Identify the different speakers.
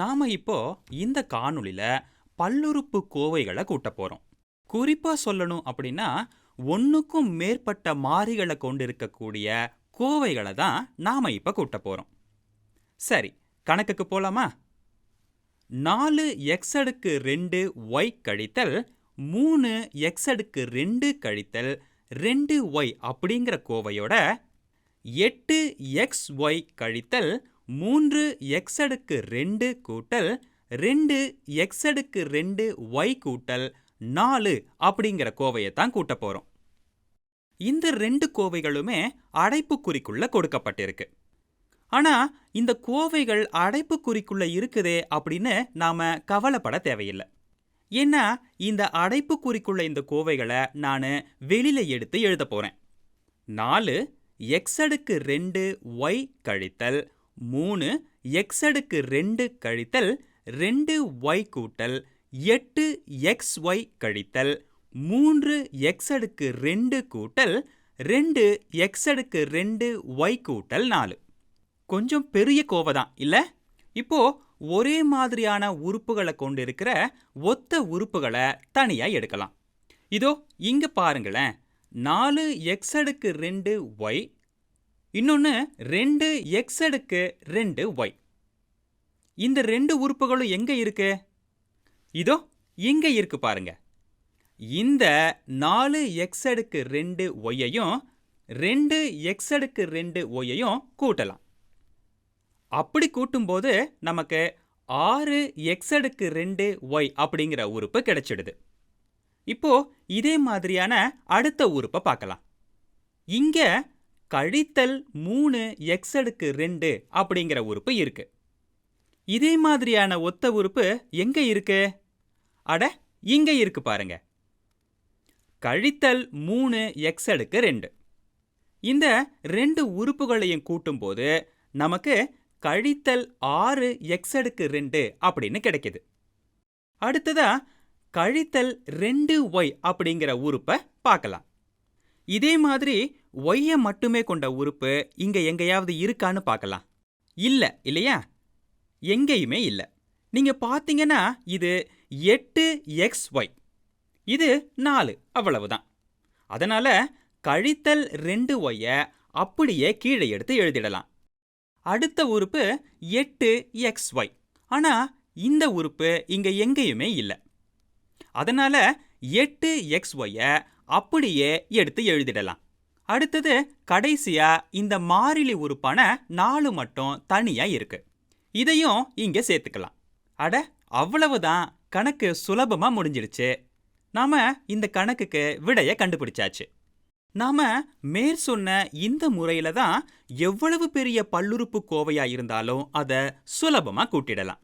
Speaker 1: நாம இப்போ இந்த காணொளியில பல்லுறுப்பு கோவைகளை கூட்ட போறோம். குறிப்பா சொல்லணும் அப்படின்னா ஒண்ணுக்கும் மேற்பட்ட மாறிகளை கொண்டிருக்கக்கூடிய கோவைகளை தான் நாம இப்ப கூட்ட போறோம். சரி கணக்குக்கு போலாமா? நாலு எக்ஸ் அடுக்கு ரெண்டு ஒய் கழித்தல் மூணு எக்ஸ் அடுக்கு ரெண்டு கழித்தல் ரெண்டு ஒய் அப்படிங்கிற கோவையோட எட்டு எக்ஸ் ஒய் கழித்தல் மூன்று எக்ஸ் அடுக்கு ரெண்டு கூட்டல் ரெண்டு எக்ஸ் அடுக்கு ரெண்டு ஒய் கூட்டல் நாலு அப்படிங்கிற கோவையை தான் கூட்ட போறோம். இந்த ரெண்டு கோவைகளுமே அடைப்புக்குறிக்குள்ள கொடுக்கப்பட்டிருக்கு. ஆனா இந்த கோவைகள் அடைப்புக்குறிக்குள்ள இருக்குதே அப்படின்னு நாம கவலைப்பட தேவையில்லை. ஏன்னா இந்த அடைப்புக்குறிக்குள்ள இந்த கோவைகளை நான் வெளியில் எடுத்து எழுத போறேன். நாலு எக்ஸ் அடுக்கு ரெண்டு ஒய் கழித்தல் மூணு எக்ஸ் அடுக்கு ரெண்டு கழித்தல் ரெண்டு ஒய் கூட்டல் எட்டு எக்ஸ் ஒய் கழித்தல் மூன்று எக்ஸ் அடுக்கு ரெண்டு கூட்டல் ரெண்டு எக்ஸ் அடுக்கு ரெண்டு ஒய் கூட்டல் நாலு. கொஞ்சம் பெரிய கோவை தான் இல்ல? இப்போ ஒரே மாதிரியான உறுப்புகளை கொண்டிருக்கிற ஒத்த உறுப்புகளை தனியா எடுக்கலாம். இதோ இங்க பாருங்களேன். நாலு எக்ஸ் அடுக்கு ரெண்டு ஒய் இன்னொன்று ரெண்டு எக்ஸ் அடுக்கு ரெண்டு ஒய் இந்த ரெண்டு உறுப்புகளும் எங்க இருக்கு? இதோ இங்க இருக்கு பாருங்க. இந்த நாலு எக்ஸ் அடுக்கு ரெண்டு ஒய்யையும் ரெண்டு எக்ஸ் அடுக்கு ரெண்டு ஒய்யையும் கூட்டலாம். அப்படி கூட்டும்போது நமக்கு ஆறு எக்ஸ் அடுக்கு ரெண்டு ஒய் அப்படிங்கிற உறுப்பு கிடைச்சிடுது. இப்போ இதே மாதிரியான அடுத்த உறுப்பை பார்க்கலாம். இங்க கழித்தல் மூணு எக்ஸ் அடுக்கு ரெண்டு அப்படிங்கிற உறுப்பு இருக்கு. இதே மாதிரியான ஒத்த உறுப்பு எங்க இருக்கு? அட இங்க இருக்கு பாருங்க. கழித்தல் மூணு எக்ஸ் அடுக்கு ரெண்டு. இந்த ரெண்டு உறுப்புகளையும் கூட்டும்போது நமக்கு கழித்தல் ஆறு எக்ஸ் அடுக்கு ரெண்டு அப்படின்னு கிடைக்குது. அடுத்ததா கழித்தல் ரெண்டு ஒய் அப்படிங்கிற உறுப்பை பார்க்கலாம். இதே மாதிரி ஒய்யை மட்டுமே கொண்ட உறுப்பு இங்க எங்கேயாவது இருக்கான்னு பார்க்கலாம். இல்ல இல்லையா? எங்கேயுமே இல்லை. நீங்க பார்த்தீங்கன்னா இது எட்டு எக்ஸ் ஒய் இது நாலு அவ்வளவுதான். அதனால கழித்தல் ரெண்டு ஒய்ய அப்படியே கீழே எடுத்து எழுதிடலாம். அடுத்த உறுப்பு எட்டு எக்ஸ் ஒய் ஆனா இந்த உறுப்பு இங்க எங்கேயுமே இல்லை. அதனால எட்டு எக்ஸ் ஒய்ய அப்படியே எடுத்து எழுதிடலாம். அடுத்தது கடைசியா இந்த மாறிலி உறுப்பான நாலு மட்டும் தனியா இருக்கு. இதையும் இங்க சேர்த்துக்கலாம். அட அவ்வளவுதான். கணக்கு சுலபமா முடிஞ்சிடுச்சு. நாம இந்த கணக்குக்கு விடைய கண்டுபிடிச்சாச்சு. நாம மேற் சொன்ன இந்த முறையில தான் எவ்வளவு பெரிய பல்லுறுப்பு கோவையா இருந்தாலும் அதை சுலபமா கூட்டிடலாம்.